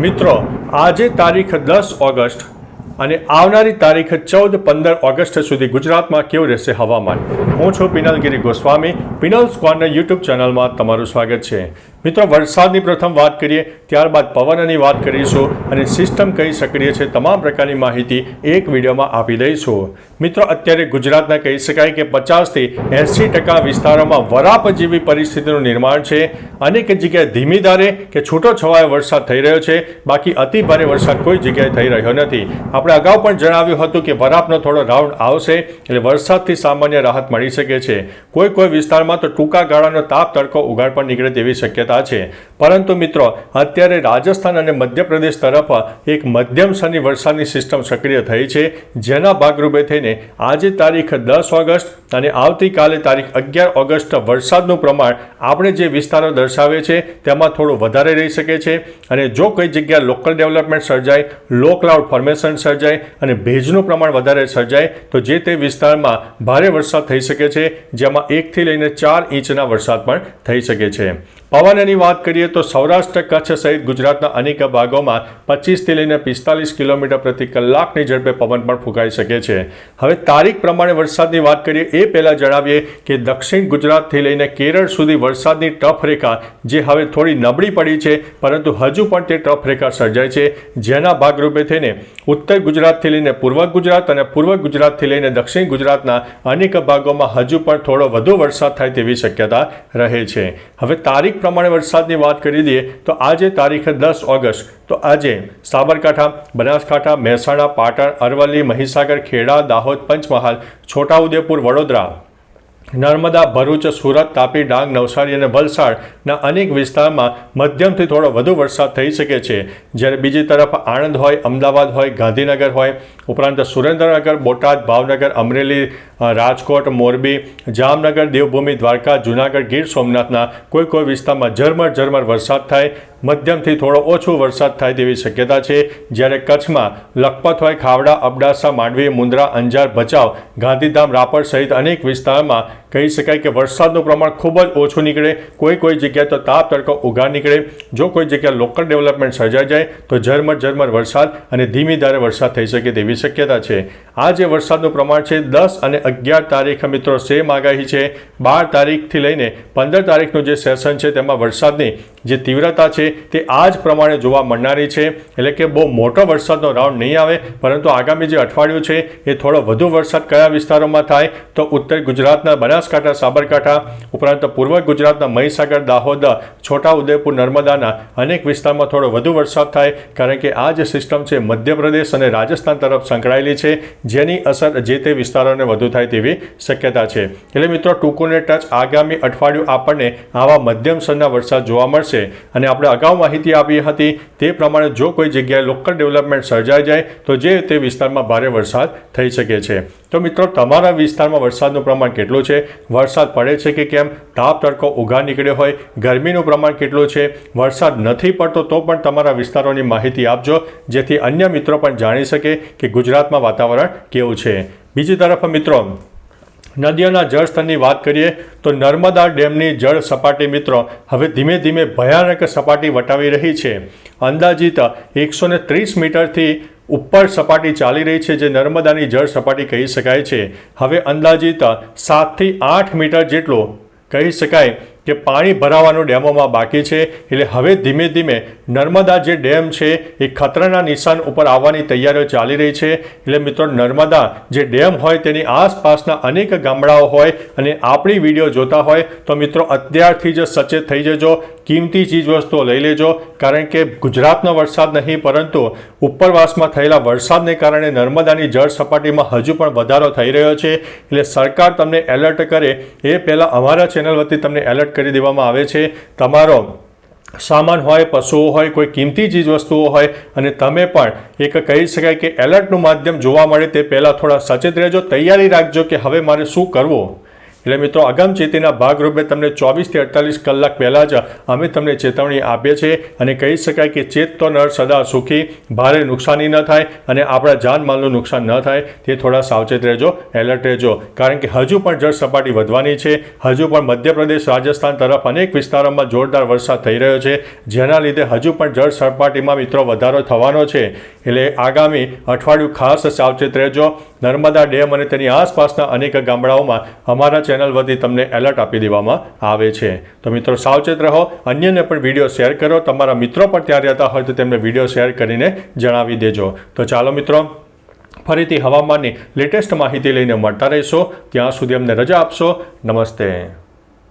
મિત્રો, આજે તારીખ દસ ઓગસ્ટ અને આવનારી તારીખ ચૌદ પંદર ઓગસ્ટ સુધી ગુજરાતમાં કેવું રહેશે હવામાન? હું છું પિનલગીરી ગોસ્વામી. પિનલ્સ કોર્નર યુટ્યુબ ચેનલમાં તમારું સ્વાગત છે. મિત્રો, વરસાદની પ્રથમ વાત કરીએ, ત્યારબાદ પવનની વાત કરીશું અને સિસ્ટમ કઈ સક્રિય છે તમામ પ્રકારની માહિતી એક વિડીયોમાં આપી દઈશું. મિત્રો, અત્યારે ગુજરાતના કહી શકાય કે પચાસથી એંસી ટકા વિસ્તારોમાં વરાપ જેવી પરિસ્થિતિનું નિર્માણ છે. અનેક જગ્યાએ ધીમી ધારે કે છૂટો છવાયો વરસાદ થઈ રહ્યો છે. બાકી અતિ ભારે વરસાદ કોઈ જગ્યાએ થઈ રહ્યો નથી. આપણે અગાઉ પણ જણાવ્યું હતું કે વરાપનો થોડો રાઉન્ડ આવશે એટલે વરસાદથી સામાન્ય રાહત મળી શકે છે. કોઈ કોઈ વિસ્તારમાં તો ટૂંકા ગાળાનો તાપ તડકો ઉગાડ પણ નીકળે તેવી શક્યતા છે પરંતુ મિત્રો, અત્યારે રાજસ્થાન અને મધ્યપ્રદેશ તરફ એક મધ્યમ શનિ વરસાદની સિસ્ટમ સક્રિય થઈ છે, જેના ભાગરૂપે થઈને આજે તારીખ દસ ઓગસ્ટ અને આવતીકાલે તારીખ અગિયાર ઓગસ્ટ વરસાદનું પ્રમાણ આપણે જે વિસ્તારો દર્શાવે છે, તેમાં થોડું વધારે રહી શકે છે. અને જો કોઈ જગ્યાએ લોકલ ડેવલપમેન્ટ સર્જાય લો ક્લાઉડ ફોર્મેશન સર્જાય અને ભેજનું પ્રમાણ વધારે સર્જાય, તો જે તે વિસ્તારમાં ભારે વરસાદ થઈ શકે છે, જેમાં એકથી લઈને ચાર ઇંચના વરસાદ પણ થઈ શકે છે. પવનની વાત કરીએ તો સૌરાષ્ટ્ર કચ્છ સહિત ગુજરાતના અનેક ભાગોમાં પચીસથી લઈને પિસ્તાલીસ કિલોમીટર પ્રતિ કલાકની ઝડપે પવન પણ ફૂંકાઈ શકે છે. હવે તારીખ પ્રમાણે વરસાદની વાત કરીએ, એ પહેલાં જણાવીએ કે દક્ષિણ ગુજરાતથી લઈને કેરળ સુધી વરસાદની ટફ રેખા જે હવે થોડી નબળી પડી છે, પરંતુ હજુ પણ તે ટફ રેખા સર્જાય છે. જેના ભાગરૂપે થઈને ઉત્તર ગુજરાતથી લઈને પૂર્વ ગુજરાત અને પૂર્વ ગુજરાતથી લઈને દક્ષિણ ગુજરાતના અનેક ભાગોમાં હજુ પણ થોડો વધુ વરસાદ થાય તેવી શક્યતા રહે છે. હવે તારીખ પ્રમાણે વરસાદની વાત કરી દઈએ તો આજે તારીખ દસ ઓગસ્ટ. તો આજે સાબરકાંઠા, બનાસકાંઠા, મહેસાણા, પાટણ, અરવલ્લી, મહીસાગર, ખેડા, દાહોદ, પંચમહાલ, છોટાઉદેપુર, વડોદરા નર્મદા, ભરૂચ, સુરત, તાપી, ડાંગ, નવસારી અને વલસાડના અનેક વિસ્તારમાં મધ્યમથી થોડો વધુ વરસાદ થઈ શકે છે. જ્યારે બીજી તરફ આણંદ હોય, અમદાવાદ હોય, ગાંધીનગર હોય, ઉપરાંત સુરેન્દ્રનગર, બોટાદ, ભાવનગર, અમરેલી રાજકોટ, મોરબી, જામનગર, દેવભૂમિ, દ્વારકા, જૂનાગઢ, ગીર સોમનાથના કોઈ કોઈ વિસ્તારમાં ઝરમર ઝરમર વરસાદ થાય, મધ્યમથી થોડો ઓછો વરસાદ થાય તેવી શક્યતા છે. જ્યારે કચ્છમાં લખપત હોય, ખાવડા, અબડાસા, માંડવી મુન્દ્રા અંજાર, ભચાઉ, ગાંધીધામ, રાપર સહિત અનેક વિસ્તારમાં કહી શકાય કે વરસાદનું પ્રમાણ ખૂબ જ ઓછું નીકળે, કોઈ કોઈ જગ્યાએ તો તાપ તડકો ઉઘાડ નીકળે. જો કોઈ જગ્યાએ લોકલ ડેવલપમેન્ટ સર્જાઈ જાય, તો ઝરમર ઝરમર વરસાદ અને ધીમી ધારે વરસાદ થઈ શકે તેવી શક્યતા છે. આ જે વરસાદનું પ્રમાણ છે, દસ અને અગિયાર તારીખ મિત્રો સેમ આગાહી છે. બાર તારીખથી લઈને પંદર તારીખનું જે સેશન છે, તેમાં વરસાદની જે તીવ્રતા છે તે આ જ પ્રમાણે જોવા મળનારી છે. એટલે કે બહુ મોટો વરસાદનો રાઉન્ડ નહીં આવે, પરંતુ આગામી જે અઠવાડિયું છે એ થોડો વધુ વરસાદ કયા વિસ્તારોમાં થાય તો ઉત્તર ગુજરાતના બનાસકાંઠા, સાબરકાંઠા, ઉપરાંત પૂર્વ ગુજરાતના મહીસાગર દાહોદ છોટાઉદેપુર, નર્મદાના અનેક વિસ્તારમાં થોડો વધુ વરસાદ થાય, કારણ કે આ જે સિસ્ટમ છે મધ્યપ્રદેશ અને રાજસ્થાન તરફ સંકળાયેલી છે, જેની અસર જે તે વિસ્તારોને વધુ થાય તેવી શક્યતા છે. એટલે મિત્રો, ટૂંકુને ટચ આગામી અઠવાડિયું આપણને આવા મધ્યમ સ્તરના વરસાદ જોવા મળશે. અને આપણે અગાઉ માહિતી આપી હતી તે પ્રમાણે જો કોઈ જગ્યાએ લોકલ ડેવલપમેન્ટ સર્જાઈ જાય, તો જે તે વિસ્તારમાં ભારે વરસાદ થઈ શકે છે. તો મિત્રો, તમારા વિસ્તારમાં વરસાદનું પ્રમાણ કેટલું છે? વરસાદ પડે છે કે કેમ? તાપ, તડકો ઉઘા નીકળ્યો હોય. ગરમીનું પ્રમાણ કેટલું છે? વરસાદ નથી પડતો તો પણ તમારા વિસ્તારોની માહિતી આપજો, જેથી અન્ય મિત્રો પણ જાણી શકે કે ગુજરાતમાં વાતાવરણ કેવું છે. બીજી તરફ મિત્રો નદીઓના જળસ્તરની વાત કરીએ તો નર્મદા ડેમની જળ સપાટી મિત્રો હવે ધીમે ધીમે ભયાનક સપાટી વટાવી રહી છે. અંદાજિત એકસો ને ત્રીસ મીટરથી ઉપર સપાટી ચાલી રહી છે જે નર્મદાની જળ સપાટી કહી શકાય છે. હવે અંદાજિત સાતથી આઠ મીટર જેટલું કહી શકાય કે પાણી ભરાવાનું ડેમોમાં બાકી છે, એટલે હવે ધીમે ધીમે નર્મદા જે ડેમ છે, એ ખતરાના નિશાન ઉપર આવવાની તૈયારીઓ ચાલી રહી છે. એટલે મિત્રો, નર્મદા જે ડેમ હોય, તેની આસપાસના અનેક ગામડાઓ હોય અને આપણી વીડિયો જોતા હોય, તો મિત્રો, અત્યારથી જ સચેત થઈ જજો. કિંમતી ચીજવસ્તુઓ લઈ લેજો. કારણ કે ગુજરાતનો વરસાદ નહીં, પરંતુ ઉપરવાસમાં થયેલા વરસાદને કારણે નર્મદાની જળ સપાટીમાં હજુ પણ વધારો થઈ રહ્યો છે. એટલે સરકાર તમને એલર્ટ કરે. એ પહેલાં અમારા ચેનલ વતી તમને એલર્ટ કરી દેવામાં આવે છે. તમારો સામાન હોય, પશુઓ હોય, કોઈ કિંમતી ચીજ વસ્તુઓ હોય અને તમે પણ એક કહી શકાય કે એલર્ટનું માધ્યમ જોવા મળે તે પહેલાં થોડા સચેત રહેજો, તૈયારી રાખજો કે હવે મારે શું કરવું. એટલે મિત્રો અગમચેતીના ભાગરૂપે તમને ચોવીસથી અડતાલીસ કલાક પહેલાં જ અમે તમને ચેતવણી આપીએ છીએ અને કહી શકાય કે ચેત તો નર સદા સુખી, ભારે નુકસાની ન થાય અને આપણા જાનમાલનું નુકસાન ન થાય, તે થોડા સાવચેત રહેજો, એલર્ટ રહેજો. કારણ કે હજુ પણ જળ સપાટી વધવાની છે, હજુ પણ મધ્યપ્રદેશ, રાજસ્થાન તરફ અનેક વિસ્તારોમાં જોરદાર વરસાદ થઈ રહ્યો છે, જેના લીધે હજુ પણ જળ સપાટીમાં મિત્રો વધારો થવાનો છે. એટલે આગામી અઠવાડિયું ખાસ સાવચેત રહેજો. નર્મદા ડેમ અને તેની આસપાસના અનેક ગામડાઓમાં અમારા ચેનલ વતી તમને એલર્ટ આપી દેવામાં આવે છે. તો મિત્રો, સાવચેત રહો, અન્યને પણ વીડિયો શેર કરો. તમારા મિત્રો પણ ત્યાં રહેતા હોય તો તેમને વીડિયો શેર કરીને જણાવી દેજો. તો ચાલો મિત્રો, ફરીથી હવામાનની લેટેસ્ટ માહિતી લઈને મળતા રહીશો. ત્યાં સુધી અમને રજા આપશો. નમસ્તે.